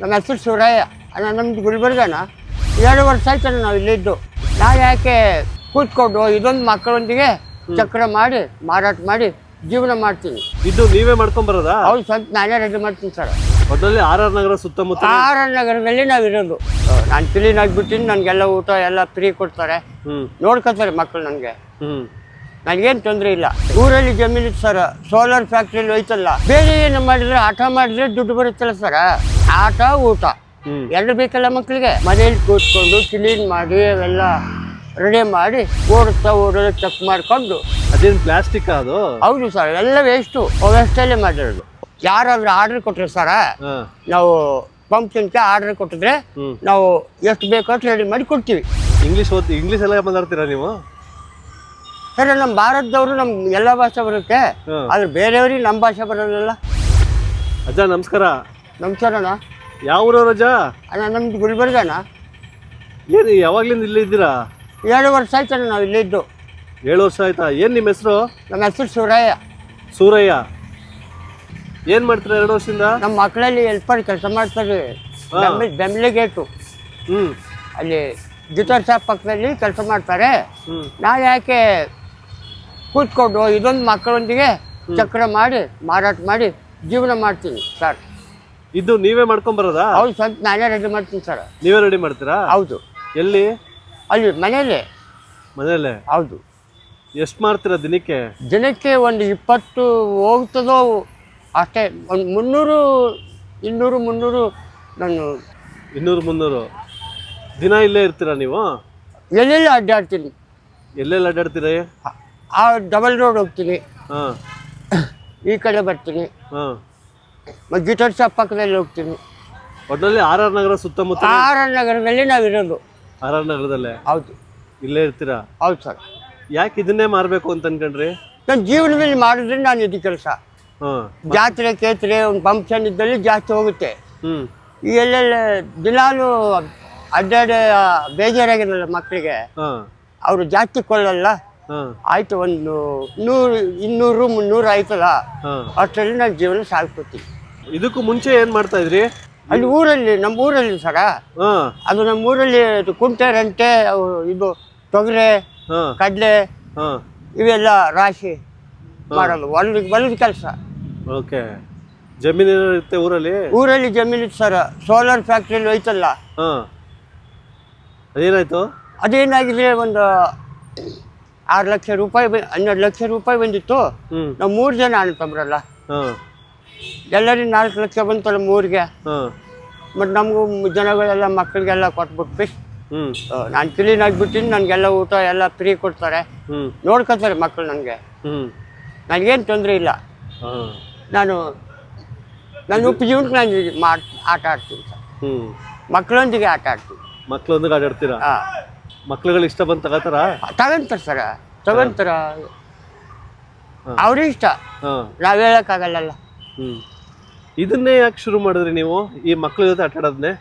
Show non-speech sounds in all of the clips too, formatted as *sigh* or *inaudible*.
ನಮ್ಮ ಹೆಸರು ಶಿವರಾಯ ಅಣ್ಣ ನಮ್ದು ಗುಲ್ಬರ್ಗನ. ಎರಡು ವರ್ಷ ಆಯ್ತಣ್ಣ ನಾವು ಇಲ್ಲಿದ್ದು. ನಾವು ಯಾಕೆ ಕೂತ್ಕೊಂಡು ಇದೊಂದು ಮಕ್ಕಳೊಂದಿಗೆ ಚಕ್ರ ಮಾಡಿ ಮಾರಾಟ ಮಾಡಿ ಜೀವನ ಮಾಡ್ತೀನಿ. ಇದು ನೀವೇ ಮಾಡ್ಕೊಂಡ್ ಬರೋದಾ? ಅವ್ರು ಸ್ವಂತ ನಾನೇ ರೆಡಿ ಮಾಡ್ತೀನಿ ಸರ್. ಮೊದಲಲ್ಲಿ ಆರ್ ಆರ್ ನಗರ ಸುತ್ತಮುತ್ತ ಆರ್ ಆರ್ ನಗರದಲ್ಲಿ ನಾವು ಇರೋದು. ನಾನು ಕ್ಲೀನ್ ಆಗಿಬಿಟ್ಟಿನಿ ನನಗೆಲ್ಲ ಊಟ ಎಲ್ಲ ಫ್ರೀ ಕೊಡ್ತಾರೆ. ನೋಡ್ಕೊತಾರೆ ಮಕ್ಕಳು ನನಗೆ. ಹ್ಮ್. ನನಗೇನು ತೊಂದರೆ ಇಲ್ಲ. ಊರಲ್ಲಿ ಜಮೀನು ಸರ್ ಸೋಲಾರ್ ಫ್ಯಾಕ್ಟ್ರಿಲಿ ಹೋಯ್ತಲ್ಲ. ಬೇರೆ ಏನು ಮಾಡಿದ್ರೆ ಆಟ ಮಾಡಿದ್ರೆ ದುಡ್ಡು ಬರುತ್ತಲ್ಲ ಸರ್. ಆಟ ಊಟ. ಎರಡು ಬೇಕಲ್ಲ ಮಕ್ಕಳಿಗೆ ಮನೇಲಿ ಕೂತ್ಕೊಂಡು ಕ್ಲೀನ್ ಮಾಡಿ ಅವೆಲ್ಲ ರೆಡಿ ಮಾಡಿ ಓಡಿಸ್ತಾ ಓಡೋದು ಚೆಕ್ ಮಾಡಿಕೊಂಡು. ಅದೇನು ಪ್ಲಾಸ್ಟಿಕ್ ಅದು? ಹೌದು ಸರ್ ಎಲ್ಲ ವೇಸ್ಟು ವೇಸ್ಟಲ್ಲೇ ಮಾಡಿರೋದು. ಯಾರಾದ್ರೂ ಆರ್ಡರ್ ಕೊಟ್ಟರೆ ಸರ ನಾವು ಪಂಪ್ ಪಂಪ್ಕಿನ್ಗೆ ಆರ್ಡರ್ ಕೊಟ್ಟಿದ್ರೆ ನಾವು ಎಷ್ಟು ಬೇಕೋ ಅಷ್ಟು ರೆಡಿ ಮಾಡಿ ಕೊಡ್ತೀವಿ. ಇಂಗ್ಲೀಷ್ ಓದ್ ಇಂಗ್ಲೀಷ್ ಎಲ್ಲ ಮಾತಾಡ್ತೀರಾ ನೀವು? ಸರ್ ನಮ್ಮ ಭಾರತದವರು ನಮ್ಮ ಎಲ್ಲ ಭಾಷೆ ಬರುತ್ತೆ. ಹ್ಮ್. ಆದ್ರೆ ಬೇರೆಯವ್ರಿಗೆ ನಮ್ಮ ಭಾಷೆ ಬರೋದಿಲ್ಲ. ಅಜ್ಜ ನಮಸ್ಕಾರ. ನಮಸ್ಕಾರಣ್ಣ. ಯಾವ ಊರವ್ರು ಅಜ್ಜ? ಅಣ್ಣ ನಮ್ದು ಗುಲ್ಬರ್ಗಣ ಏನು ಯಾವಾಗ್ಲಿಂದ ಇಲ್ಲಿ ಇದ್ದೀರಾ? ಎರಡು ವರ್ಷ ಆಯ್ತಣ್ಣ ನಾವು ಇಲ್ಲಿದ್ದು ಏಳು ವರ್ಷ ಆಯ್ತಾ? ಏನು ನಿಮ್ಮ ಹೆಸರು? ನಮ್ಮ ಹೆಸರು ಸೂರಯ್ಯ. ಸೂರಯ್ಯ. ಏನು ಮಾಡ್ತೀರಾ ಎರಡು ವರ್ಷದಿಂದ? ನಮ್ಮ ಮಕ್ಕಳಲ್ಲಿ ಹೆಲ್ಪರ್ ಕೆಲಸ ಮಾಡ್ತಾರೆ. ಬೆಂಬಲಿ ಬೆಂಬಲಿ ಗೇಟು ಹ್ಮ್. ಅಲ್ಲಿ ಗಿಟಾರ್ ಶಾಪ್ ಪಕ್ಕದಲ್ಲಿ ಕೆಲಸ ಮಾಡ್ತಾರೆ. ಹ್ಞೂ ನಾವು ಯಾಕೆ ಕೂತ್ಕೊಂಡು ಇದೊಂದು ಮಕ್ಕಳೊಂದಿಗೆ ಚಕ್ರ ಮಾಡಿ ಮಾರಾಟ ಮಾಡಿ ಜೀವನ ಮಾಡ್ತೀನಿ ಸರ್. ಇದು ನೀವೇ ಮಾಡ್ಕೊಂಡ್ ಬರೋದಾ ಹೌದು ಸ್ವಂತ ನಾನೇ ರೆಡಿ ಮಾಡ್ತೀನಿ ಸರ್. ನೀವೇ ರೆಡಿ ಮಾಡ್ತೀರಾ? ಹೌದು. ಎಲ್ಲಿ? ಅಲ್ಲಿ ಮನೆಯಲ್ಲೇ. ಮನೆಯಲ್ಲೇ? ಹೌದು. ಎಷ್ಟು ಮಾಡ್ತೀರಾ ದಿನಕ್ಕೆ? ದಿನಕ್ಕೆ ಒಂದು ಇಪ್ಪತ್ತು ಹೋಗ್ತದೋ ಅಷ್ಟೇ ಒಂದು ಮುನ್ನೂರು ಇನ್ನೂರು ಮುನ್ನೂರು ನಾನು ಇನ್ನೂರು ಮುನ್ನೂರು. ದಿನ ಇಲ್ಲೇ ಇರ್ತೀರಾ ನೀವು? ಎಲ್ಲೆಲ್ಲಿ ಅಡ್ಡಾಡ್ತೀನಿ? ಎಲ್ಲೆಲ್ಲಿ ಅಡ್ಡಾಡ್ತೀರಾ? ಆ- ಡಬಲ್ ರೋಡ್ ಹೋಗ್ತೀನಿ. ಹಾಂ. ಈ ಕಡೆ ಬರ್ತೀನಿ. ಗಿಟರ್ ಮತ್ತು ಗಿಟಾರ್ ಶಾಪ್ ಪಕ್ಕದಲ್ಲಿ ಹೋಗ್ತೀನಿ. ಒಟ್ಟಿನಲ್ಲಿ ಆರ್ ಆರ್ ನಗರ ಸುತ್ತಮುತ್ತ ಆರ್ ಆರ್ ನಗರದಲ್ಲಿ ನಾವು ಇರೋದು. ಆರ್ ಆರ್ ನಗರದಲ್ಲೇ? ಹೌದು. ಇಲ್ಲೇ ಇರ್ತೀರಾ? ಹೌದು ಸರ್. ಯಾಕೆ ಇದನ್ನೇ ಮಾಡಬೇಕು ಅಂತ ಅನ್ಕೊಂಡ್ರಿ? ನನ್ನ ಜೀವನದಲ್ಲಿ ಮಾಡಿದ್ರೆ ನಾನು ಇದು ಕೆಲಸ. ಹಾಂ. ಜಾತ್ರೆ ಕೇತ್ರೆ ಒಂದು ಫಂಕ್ಷನ್ ಇದ್ದಲ್ಲಿ ಜಾಸ್ತಿ ಹೋಗುತ್ತೆ. ಹ್ಞೂ ಈ ಎಲ್ಲೆಲ್ಲ ದಿನಾಲು ಅಡ್ಡಾಡ ಬೇಜಾರಾಗಿರಲ್ಲ ಮಕ್ಕಳಿಗೆ ಹಾಂ. ಅವರು ಜಾಸ್ತಿ ಕೊಳ್ಳಲ್ಲ ಹಾ ಆಯಿತು ಒಂದು ನೂರು ಇನ್ನೂರು ಮುನ್ನೂರು ಆಯ್ತಲ್ಲ? ಅಷ್ಟರಲ್ಲಿ ನಾನು ಜೀವನ ಸಾಗಿಸ್ಕೊತೀನಿ. ಇದಕ್ಕೂ ಮುಂಚೆ ಏನ್ ಮಾಡ್ತಾ ಇದ್ರಿ? ಅಲ್ಲಿ ಊರಲ್ಲಿ ನಮ್ಮ ಊರಲ್ಲಿ ಸರ. ಅದು ನಮ್ಮ ಊರಲ್ಲಿ ಇದು ಕುಂಟೆ ರಂಟೆ ಅವು ಇದು ತೊಗರೆ ಹಾ. ಕಡಲೆ ಇವೆಲ್ಲ ರಾಶಿ ಮಾಡಲು ಹೊಲದ ಹೊಲದ ಕೆಲಸ. ಓಕೆ. ಜಮೀನು ಇರುತ್ತೆ ಊರಲ್ಲಿ? ಊರಲ್ಲಿ ಜಮೀನು ಇತ್ತು ಸರ. ಸೋಲಾರ್ ಫ್ಯಾಕ್ಟ್ರಿಲಿ ಹೋಯ್ತಲ್ಲ. ಅದೇನಾಯ್ತು? ಅದೇನಾಗಿದೆ ಒಂದು ಆರು ಲಕ್ಷ ರೂಪಾಯಿ ಬ- ಹನ್ನೆರಡು ಲಕ್ಷ ರೂಪಾಯಿ ಬಂದಿತ್ತು. ಹ್ಮ್. ನಾವು ಮೂರು ಜನ ಅನ್ಕೊಂಬ್ರಲ್ಲ ತಮ್ಮರಲ್ಲ ಎಲ್ಲರಿಗೂ ನಾಲ್ಕು ಲಕ್ಷ ಬಂತಲ್ಲ ಮೂರಿಗೆ. ಹಾಂ. ಮತ್ತು ನಮಗೂ ಜನಗಳೆಲ್ಲ ಮಕ್ಕಳಿಗೆಲ್ಲ ಕೊಟ್ಬಿಟ್ಟು ಹ್ಞೂ ನಾನು ಕ್ಲೀನ್ ಆಗಿಬಿಟ್ಟಿನಿ ನನಗೆಲ್ಲ ಊಟ ಎಲ್ಲ ಫ್ರೀ ಕೊಡ್ತಾರೆ. ಹ್ಞೂ ನೋಡ್ಕೊತಾರೆ ಮಕ್ಕಳು ನನಗೆ. ಹ್ಞೂ ನನಗೇನು ತೊಂದರೆ ಇಲ್ಲ. ಹಾ. ನಾನು ನನ್ನ ಉಪಜೀವನಕ್ಕೆ ನಾನು ಮಾಡ್ ಆಟ ಆಡ್ತೀನಿ ಸರ್. ಹ್ಞೂ ಮಕ್ಕಳೊಂದಿಗೆ ಆಟ ಆಡ್ತೀನಿ. ಮಕ್ಕಳೊಂದಿಗೆ ಆಟಾಡ್ತೀರಾ ಹಾಂ. ಮಕ್ಳುಗಳು ಇಷ್ಟ ಬಂದು ತಗೋತಾರ? ತಗೊಂತಾರ ಸರ. ತಗೊಂತಾರ. ಅವ್ರ ಅವ್ರಿಗೆ ಇಷ್ಟ ನಾವ್ ಹ್ಮ್. ಇದನ್ನೇ ಯಾಕೆ ಶುರು ಮಾಡಿದ್ರಿ ನೀವು ಈ ಮಕ್ಳ ಜೊತೆ ಆಟ ಆಡೋದನ್ನೇ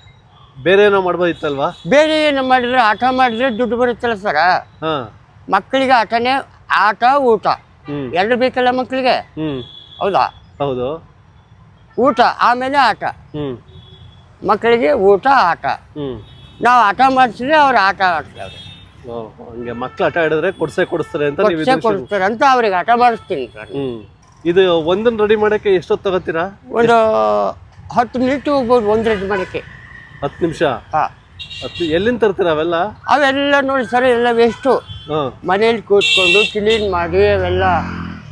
ಬೇರೆ ಏನೋ ಮಾಡ್ಬೋದಿತ್ತಲ್ವಾ? ಬೇರೆ ಏನು ಮಾಡಿದ್ರೆ ಆಟ ಮಾಡಿದ್ರೆ ದುಡ್ಡು ಬರುತ್ತಲ್ಲ ಸರ. ಹಾ. ಮಕ್ಕಳಿಗೆ ಆಟನೇ ಆಟ ಊಟ. ಹ್ಮ್. ಎರಡು ಬೇಕಲ್ಲ ಮಕ್ಕಳಿಗೆ ಹ್ಮ್. ಹೌದಾ? ಹೌದು. ಊಟ ಆಮೇಲೆ ಆಟ. ಹ್ಮ್. ಮಕ್ಕಳಿಗೆ ಊಟ ಆಟ. ಹ್ಮ್. ನಾವು ಆಟ ಮಾಡಿಸಿದ್ರೆ ಅವ್ರು ಆಟ ಆಡ್ತಾರೆ. ಹಂಗೆ ಮಕ್ಳು ಆಟ ಆಡಿದ್ರೆ ಕೊಡ್ಸೇ ಕೊಡಿಸ್ತಾರೆ ಅಂತ ನೀವು ಕೊಡ್ಸೇ ಇದನ್ನ ಕೊಡ್ತಾರೆ ಅಂತ ಅವ್ರಿಗೆ ಆಟ ಮಾಡಿಸ್ತೀನಿ ಸರ್. ಹ್ಮ್. ಇದು ಒಂದನ್ನು ರೆಡಿ ಮಾಡಕ್ಕೆ ಎಷ್ಟೊತ್ತು ತಗೋತೀರಾ? ಒಂದು ಹತ್ತು ಮಿನಿಟ್ ಹೋಗ್ಬೋದು ಒಂದು ರೆಡಿ ಮಾಡೋಕ್ಕೆ. ಹತ್ತು ನಿಮಿಷ? ಹಾಂ. ಹತ್ತು ಎಲ್ಲಿಂದ ತರ್ತೀರಾ ಅವೆಲ್ಲ? ಅವೆಲ್ಲ ನೋಡಿ ಸರ್ ಎಲ್ಲ ವೇಸ್ಟು ಹಾಂ. ಮನೇಲಿ ಕೂತ್ಕೊಂಡು ಕ್ಲೀನ್ ಮಾಡಿ ಅವೆಲ್ಲ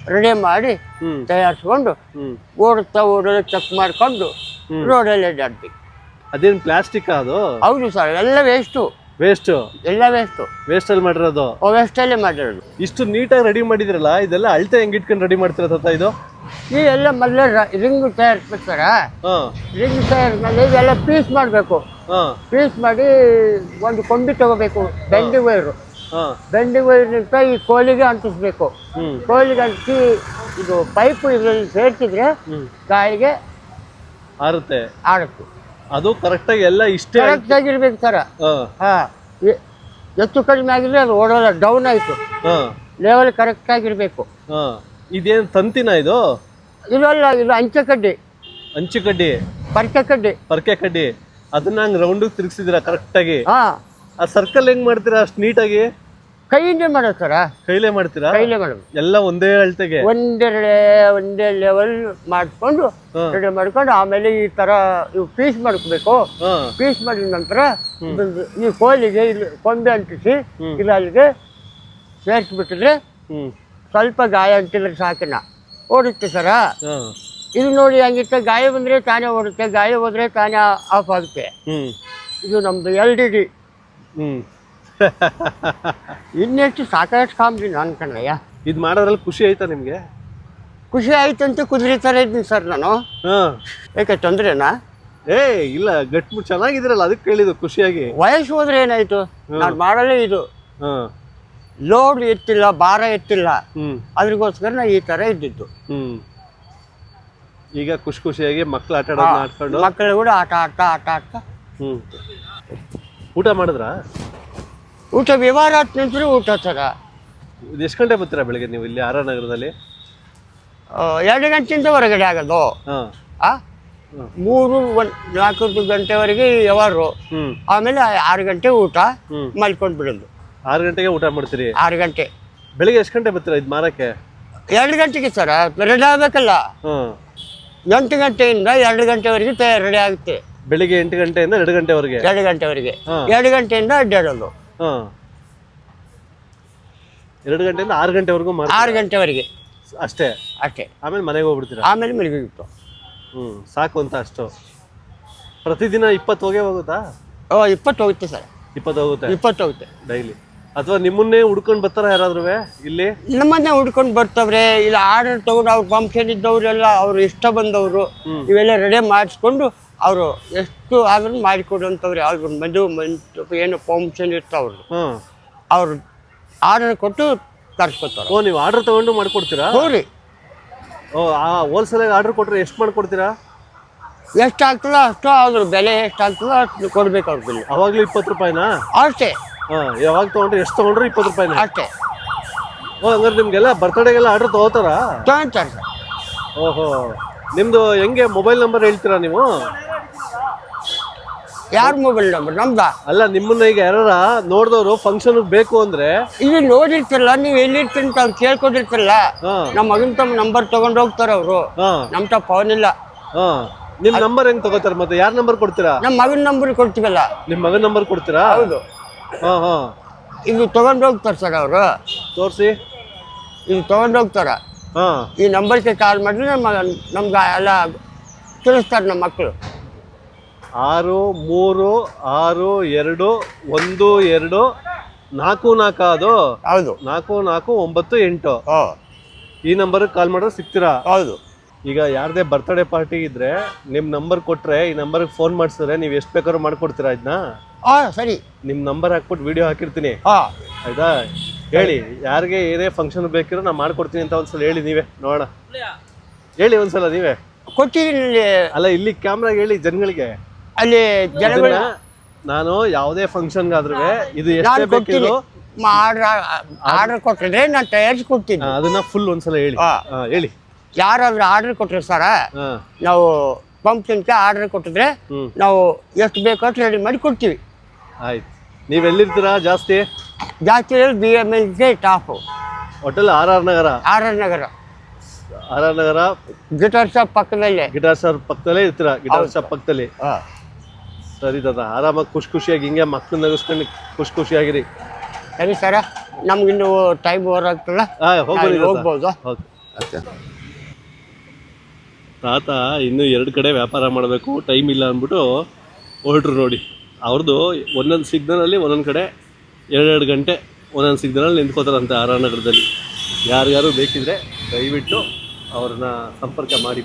ರೆಡಿ ಮಾಡಿ ಹ್ಮ್. ತಯಾರಿಸ್ಕೊಂಡು ಹ್ಮ್. ಓಡುತ್ತಾ ಓಡೋದು ಚೆಕ್ ಮಾಡಿಕೊಂಡು ಹ್ಮ್. ರೋಡಲ್ಲಿ ಅಡ್ಡಾಡ್ತೀವಿ ಅದೇನ್ ಪ್ಲಾಸ್ಟಿಕ್ ಅದು? ಹೌದು ಸರ್ ಎಲ್ಲ ವೇಸ್ಟು ವೇಸ್ಟ್ ಎಲ್ಲ ವೇಸ್ಟು ವೇಸ್ಟ್ ಅಲ್ಲಿ ಮಾಡಿರೋದು? ವೇಸ್ಟಲ್ಲೇ ಮಾಡಿರೋದು. ಇಷ್ಟು ನೀಟಾಗಿ ರೆಡಿ ಮಾಡಿದ್ರಲ್ಲ ಇದೆಲ್ಲ ಅಳತೆ ಹೆಂಗ್ ಇಟ್ಕೊಂಡು ರೆಡಿ ಮಾಡ್ತೀರ ತಾತ ಇದು? ಈ ಎಲ್ಲ ಮೊದಲೇ ರಿಂಗ್ ತಯಾರಿಸ್ಬೇಕು ಸರ ರಿಂಗ್ ತಯಾರಿಸ್ಮೇಲೆ ಇದೆಲ್ಲ ಪೀಸ್ ಮಾಡಬೇಕು. ಪೀಸ್ ಮಾಡಿ ಒಂದು ಕೊಂಬಿ ತಗೋಬೇಕು ಬೆಂಡಿ ವೈರು ಹಾ. ಬೆಂಡಿ ವೈರ್ನಿಂದ ಈ ಕೋಲಿಗೆ ಅಂಟಿಸ್ಬೇಕು. ಕೋಳಿಗೆ ಕೋಲಿಗೆ ಅಂಟಿಸಿ ಇದು ಪೈಪ್ ಇದರಲ್ಲಿ ಸೇರ್ಸಿದ್ರೆ ಕಾಯಿಗೆ ಆರುತ್ತೆ. ಆಡುತ್ತೆ ಅದು ಕರೆಕ್ಟಾಗಿ ಎಲ್ಲ ಇಷ್ಟೇ ಕರೆಕ್ಟ್ ಆಗಿರ್ಬೇಕು ಸರ್ ಹಾ. ಹಾಂ. ಹೆಚ್ಚು ಕಡಿಮೆ ಆಗಿದ್ರೆ ಅದು ಓಡೋಲ್ಲ ಡೌನ್ ಆಯ್ತು. ಹಾ. ಲೆವೆಲ್ ಕರೆಕ್ಟ್ ಆಗಿರ್ಬೇಕು ಹಾ. ಇದೇನು ತಂತಿನ ಇದು? ಇದಲ್ಲ ಇದು ಅಂಚೆ ಕಡ್ಡಿ. ಅಂಚೆ ಕಡ್ಡಿ. ಪರ್ಕೆ ಕಡ್ಡಿ. ಪರ್ಕೆ ಕಡ್ಡಿ. ಅದನ್ನ ಹಂಗ್ ರೌಂಡ್ ತಿರ್ಗಿಸಿದಿರಾ ಕರೆಕ್ಟಾಗಿ ಹಾ. ಆ ಸರ್ಕಲ್ ಹೆಂಗ್ ಮಾಡ್ತೀರಾ ಅಷ್ಟು ನೀಟಾಗಿ ಕೈಯಿಂದ ಮಾಡೋದು ಸರ? ಕೈಲೇ ಮಾಡ್ತೀರಾ? ಕೈಲೇ ಮಾಡೋದು. ಎಲ್ಲ ಒಂದೇ ಅಳತೆಗೆ? ಒಂದೆರಡೆ ಒಂದೇ ಲೆವೆಲ್ ಮಾಡಿಕೊಂಡು. ರೆಡಿ ಮಾಡ್ಕೊಂಡು ಆಮೇಲೆ ಈ ತರ ಇವು ಪೀಸ್ ಮಾಡ್ಕೋಬೇಕು. ಪೀಸ್ ಮಾಡಿದ ನಂತರ ಈ ಕೋಲಿಗೆ ಇಲ್ಲಿ ಕೊಂಬೆ ಅಂಟಿಸಿ. ಇಲ್ಲ ಅಲ್ಲಿಗೆ ಸೇರಿಸ್ಬಿಟ್ಟಿದ್ರೆ ಸ್ವಲ್ಪ ಗಾಯ ಅಂಟಿದ್ರೆ ಸಾಕಿನ. ಓಡುತ್ತೆ ಸರ? ಇದು ನೋಡಿ ಹಂಗಿತ್ತು ಗಾಯ ಬಂದ್ರೆ ತಾನೇ ಓಡುತ್ತೆ ಗಾಯ ಹೋದ್ರೆ ತಾನೇ ಆಫ್ ಆಗುತ್ತೆ. ಹ್ಮ್. ಇದು ನಮ್ಮದು ಎಲ್ ಡಿ ಡಿ ಹ್ಮ್. *laughs* ಇನ್ನೆಷ್ಟು ಸಾಕಷ್ಟು ಕಾಮ್ರಿ ನಾನು ಕಣ್ಣಯ್ಯ ಇದು ಮಾಡೋದ್ರಲ್ಲಿ ಖುಷಿ ಆಯ್ತಾ ನಿಮ್ಗೆ? ಖುಷಿ ಆಯ್ತು ಅಂತ ಕುದುರೆ ಥರ ಇದ್ದೀನಿ ಸರ್ ನಾನು. ಹಾಂ. ಯಾಕೆ ತೊಂದ್ರೆನಾ? ಏ ಇಲ್ಲ ಗಟ್ಮು ಚೆನ್ನಾಗಿದ್ರಲ್ಲ ಅದಕ್ಕೆ ಕೇಳಿದ್ದು ಖುಷಿಯಾಗಿ. ವಯಸ್ಸು ಹೋದ್ರೆ ಏನಾಯ್ತು? ನಾನು ಮಾಡಲೇ ಇದು. ಹಾಂ. ಲೋಡ್ ಎತ್ತಿಲ್ಲ ಭಾರ ಎತ್ತಿಲ್ಲ. ಹ್ಮ್. ಅದ್ರಿಗೋಸ್ಕರ ನಾ ಈ ಥರ ಇದ್ದಿದ್ದು. ಹ್ಮ್. ಈಗ ಖುಷಿ ಖುಷಿಯಾಗಿ ಮಕ್ಳು ಆಟ ಆಡೋದನ್ನ ಆಡ್ಕೊಂಡು? ಮಕ್ಕಳು ಕೂಡ ಆಟ ಆಡ್ತಾ ಆಟ ಆಡ್ತಾ. ಹ್ಮ್. ಊಟ ಮಾಡಿದ್ರಾ? ಊಟ ವ್ಯವಹಾರ ನಂತರ ಊಟ ಸರ ಇದು ಎಷ್ಟು ಗಂಟೆ ಬರ್ತೀರಾ ಬೆಳಗ್ಗೆ ನೀವು ಇಲ್ಲಿ ಆರ ಆರ್ ನಗರದಲ್ಲಿ? ಎರಡು ಗಂಟೆಯಿಂದ ಹೊರಗಡೆ ಆಗೋದು. ಹಾ. ಆ? ಮೂರು ಒಂದು ನಾಲ್ಕು ಗಂಟೆವರೆಗೆ ಯಾವಾರು ಹ್ಮ್. ಆಮೇಲೆ ಆರು ಗಂಟೆ ಊಟ ಹ್ಮ್. ಮಲ್ಕೊಂಡು ಬಿಡೋದು. ಆರು ಗಂಟೆಗೆ ಊಟ ಮಾಡ್ತೀರಿ? ಆರು ಗಂಟೆ. ಬೆಳಿಗ್ಗೆ ಎಷ್ಟು ಗಂಟೆ ಬರ್ತೀರಾ ಇದು ಮಾರಕ್ಕೆ? ಎರಡು ಗಂಟೆಗೆ ಸರ ರೆಡಿ ಆಗಬೇಕಲ್ಲ. ಹಾಂ. ಎಂಟು ಗಂಟೆಯಿಂದ ಎರಡು ಗಂಟೆವರೆಗೆ ತಯಾರು ರೆಡಿ ಆಗುತ್ತೆ. ಬೆಳಿಗ್ಗೆ ಎಂಟು ಗಂಟೆಯಿಂದ ಎರಡು ಗಂಟೆವರೆಗೆ? ಎರಡು ಗಂಟೆವರೆಗೆ. ಹಾ. ಎರಡು ಗಂಟೆಯಿಂದ ಅಡ್ಡಾಡೋದು. ಹಾ. ಎರಡು ಗಂಟೆಯಿಂದ ಆರು ಗಂಟೆವರೆಗೂ ಮಾರ ಆರು ಗಂಟೆವರೆಗೆ. ಅಷ್ಟೇ? ಅಷ್ಟೇ. ಆಮೇಲೆ ಮನೆಗೆ ಹೋಗ್ಬಿಡ್ತೀರಾ? ಆಮೇಲೆ ಮಲಗಿತ್ತು ಹ್ಞೂ ಸಾಕು ಅಂತ ಅಷ್ಟು. ಪ್ರತಿದಿನ ಇಪ್ಪತ್ತು ಹೋಗೇ ಹೋಗುತ್ತಾ? ಓ ಇಪ್ಪತ್ತು ಹೋಗುತ್ತೆ ಸರ್. ಇಪ್ಪತ್ತು ಹೋಗುತ್ತೆ? ಇಪ್ಪತ್ತು ಹೋಗುತ್ತೆ. ಡೈಲಿ. ಅಥವಾ ನಿಮ್ಮನ್ನೇ ಹುಡ್ಕೊಂಡು ಬರ್ತಾರ ಯಾರಾದ್ರೂ ಇಲ್ಲಿ? ನಮ್ಮನ್ನೇ ಹುಡ್ಕೊಂಡು ಬರ್ತವ್ರೆ ಇಲ್ಲ ಆರ್ಡರ್ ತಗೊಂಡು ಅವ್ರ ಫಂಕ್ಷನ್ ಇದ್ದವರೆಲ್ಲ ಅವ್ರು ಇಷ್ಟ ಬಂದವರು. ಇವೆಲ್ಲ ರೆಡಿ ಮಾಡಿಸ್ಕೊಂಡು ಅವರು ಎಷ್ಟು ಆದ್ರೂ ಮಾಡಿಕೊಡುವಂಥವ್ರು ಯಾವ್ದು ಅವ್ರ ಮದುವೆ ಮಂಟಪ ಏನು ಫಂಕ್ಷನ್ ಇರ್ತಾವ್ರು ಹಾಂ. ಅವ್ರು ಆರ್ಡರ್ ಕೊಟ್ಟು ತರಿಸ್ಕೊತಾರೆ ಓ ನೀವು ಆರ್ಡರ್ ತಗೊಂಡು ಮಾಡ್ಕೊಡ್ತೀರಾ? ರೀ. ಓ ಆ ಹೋಲ್ಸೇಲ್ ಆರ್ಡರ್ ಕೊಟ್ಟರೆ ಎಷ್ಟು ಮಾಡಿಕೊಡ್ತೀರಾ? ಎಷ್ಟು ಆಗ್ತದೋ ಅಷ್ಟು ಅದ್ರ ಬೆಲೆ ಎಷ್ಟು ಆಗ್ತದೋ ಅಷ್ಟು ಕೊಡ್ಬೇಕು ಅವಾಗಲೂ ಬಿಲ್. ಅವಾಗ್ಲೂ ಇಪ್ಪತ್ತು ರೂಪಾಯಿನಾ? ಅಷ್ಟೇ. ಹಾಂ ಯಾವಾಗ ತೊಗೊಂಡ್ರೆ ಎಷ್ಟು ತೊಗೊಂಡ್ರೆ ಇಪ್ಪತ್ತು ರೂಪಾಯಿನ? ಅಷ್ಟೇ. ಓ ಹಂಗಾರೆ ನಿಮಗೆಲ್ಲ ಬರ್ತ್ಡೇಗೆಲ್ಲ ಆರ್ಡರ್ ತಗೋತಾರಾ? ತೊಗೊಂತಾರೆ ಸರ್. ಓಹೋ. ನಿಮ್ಮದು ಹೆಂಗೆ ಮೊಬೈಲ್ ನಂಬರ್ ಹೇಳ್ತೀರಾ ನೀವು? ಯಾರ ಮೊಬೈಲ್ ನಂಬರ್ ನಮ್ದ? ಅಲ್ಲ ನಿಮ್ಮನ್ನ ಈಗ ಯಾರ ನೋಡಿದವರು ಫಂಕ್ಷನ್ ಬೇಕು ಅಂದ್ರೆ? ಇಲ್ಲಿ ನೋಡಿರ್ತಿರಲ್ಲ ನೀವು ಎಲ್ಲಿರ್ತೀನಿ ಅಂತ ಅವ್ರು ಕೇಳ್ಕೊಂಡಿರ್ತಿರಲ್ಲ ನಮ್ಮ ಮಗನ ತಮ್ಮ ನಂಬರ್ ತಗೊಂಡ್ ಹೋಗ್ತಾರೆ ಅವರು. ನಮ್ ನಮ್ಮ ತ ಫೋನ್ ಇಲ್ಲ ಹಾ. ನಿಮ್ ನಂಬರ್ ಹೆಂಗ್ ತಗೋತಾರ ಮತ್ತೆ? ಯಾರ ನಂಬರ್ ಕೊಡ್ತೀರಾ? ನಮ್ಮ ಮಗನ ನಂಬರ್ ಕೊಡ್ತೀವಲ್ಲ. ನಿಮ್ ಮಗನ ನಂಬರ್ ಕೊಡ್ತೀರಾ? ಹೌದು. ಹಾ ಹಾ. ಇದು ತಗೊಂಡ್ ಹೋಗ್ತಾರ ಸರ್ ಅವರು. ತೋರಿಸಿ. ಇದು ತಗೊಂಡ್ ಹೋಗ್ತಾರ. ಹಾ. ಈ ನಂಬರ್ಗೆ ಕಾಲ್ ಮಾಡಿದ್ರೆ ನಮ್ಮ ನಮ್ಗೆ ಎಲ್ಲ ತಿಳಿಸ್ತಾರೆ ನಮ್ಮ ಮಕ್ಕಳು ಆರು ಮೂರು ಆರು ಎರಡು ಒಂದು ಎರಡು ನಾಲ್ಕು ನಾಲ್ಕು ಅದು? ಹೌದು. ನಾಲ್ಕು ನಾಲ್ಕು ಒಂಬತ್ತು ಎಂಟು. ಈ ನಂಬರ್ ಕಾಲ್ ಮಾಡಿದ್ರೆ ಸಿಗ್ತೀರಾ? ಹೌದು. ಈಗ ಯಾರದೇ ಬರ್ತ್ಡೇ ಪಾರ್ಟಿ ಇದ್ರೆ ನಿಮ್ ನಂಬರ್ ಕೊಟ್ರೆ ಈ ನಂಬರ್ಗೆ ಫೋನ್ ಮಾಡಿಸಿದ್ರೆ ನೀವು ಎಷ್ಟು ಬೇಕಾದ್ರೂ ಮಾಡ್ಕೊಡ್ತೀರಾ ಇದನ್ನ ಹಾಂ ಸರಿ. ನಿಮ್ ನಂಬರ್ ಹಾಕ್ಬಿಟ್ಟು ವಿಡಿಯೋ ಹಾಕಿರ್ತೀನಿ. ಹಾಂ. ಆಯ್ತಾ? ಹೇಳಿ ಯಾರಿಗೆ ಏನೇ ಫಂಕ್ಷನ್ ಬೇಕಿರೋ ನಾ ಮಾಡ್ಕೊಡ್ತೀನಿ ಅಂತ ಒಂದ್ಸಲ ಹೇಳಿ ನೀವೇ ನೋಡೋಣ. ಹೇಳಿ ಒಂದ್ಸಲ ನೀವೇ. ಕೊಟ್ಟಿದ್ದೀನಿ. ಅಲ್ಲ ಇಲ್ಲಿ ಕ್ಯಾಮ್ರಾಗ ಹೇಳಿ ಜನಗಳಿಗೆ. ಅಲ್ಲಿ ಜನಗಳ ನಾನು ಯಾವುದೇ ಫಂಕ್ಷನ್ ಆದ್ರೂ ಇದು ಎಷ್ಟು ಬೇಕಿದ್ರು ಆರ್ಡ್ರ್ ಆರ್ಡರ್ ಕೊಟ್ಟಿದ್ರೆ ನಾನು ತಯಾರಿಸಿ ಕೊಡ್ತೀನಿ. ಅದನ್ನ ಫುಲ್ ಒಂದ್ಸಲ ಹೇಳಿ. ಹಾ. ಹಾ, ಹೇಳಿ. ಯಾರಾದ್ರೂ ಆರ್ಡರ್ ಕೊಟ್ಟರೆ ಸರ ನಾವು ನಾವು ಅಂತ ಆರ್ಡರ್ ಕೊಟ್ಟಿದ್ರೆ ನಾವು ಎಷ್ಟು ಬೇಕೋ ಅಷ್ಟು ರೆಡಿ ಮಾಡಿ ಕೊಡ್ತೀವಿ. ಆಯ್ತು. ನೀವು ಎಲ್ಲಿರ್ತೀರಾ ಜಾಸ್ತಿ? ಜಾಸ್ತಿ B M L top hotel R R Nagar? R R Nagar. R R Nagar guitar shop ಪಕ್ಕದಲ್ಲೇ. ಗಿಟಾರ್ ಶಾಪ್ ಪಕ್ಕದಲ್ಲೇ ಇರ್ತೀರಾ? ಗಿಟಾರ್ ಶಾಪ್ ಪಕ್ಕದಲ್ಲಿ. ಹಾಂ. ಸರಿ ದಾದಾ ಆರಾಮಾಗಿ ಖುಷಿ ಖುಷಿಯಾಗಿ ಹಿಂಗೆ ಮಕ್ಕಳು ನಗಿಸ್ಕೊಂಡು ಖುಷಿ ಖುಷಿಯಾಗಿರಿ. ಸರಿ ಸರ ನಮ್ಗಿನ್ನು ಟೈಮ್ ಓವರ್ ಆಗ್ತಲ್ಲ ಹಾ ಹೋಗ್ಬೋದು. ಹೋಗ್ಬೋದು ಓಕೆ. ತಾತ ಇನ್ನು ಎರಡು ಕಡೆ ವ್ಯಾಪಾರ ಮಾಡಬೇಕು ಟೈಮ್ ಇಲ್ಲ ಅಂದ್ಬಿಟ್ಟು ಹೊರಟ್ರು ನೋಡಿ. ಅವ್ರದ್ದು ಒಂದೊಂದು ಸಿಗ್ನಲಲ್ಲಿ ಒಂದೊಂದು ಕಡೆ ಎರಡೆರಡು ಗಂಟೆ ಒಂದೊಂದು ಸಿಗ್ನಲಲ್ಲಿ ನಿಂತ್ಕೋತಾರಂತೆ ಆರಾನಗರದಲ್ಲಿ. ಆರ್ ನಗರದಲ್ಲಿ ಯಾರ್ಯಾರು ಬೇಕಿದ್ರೆ ದಯವಿಟ್ಟು ಅವ್ರನ್ನ ಸಂಪರ್ಕ ಮಾಡಿ.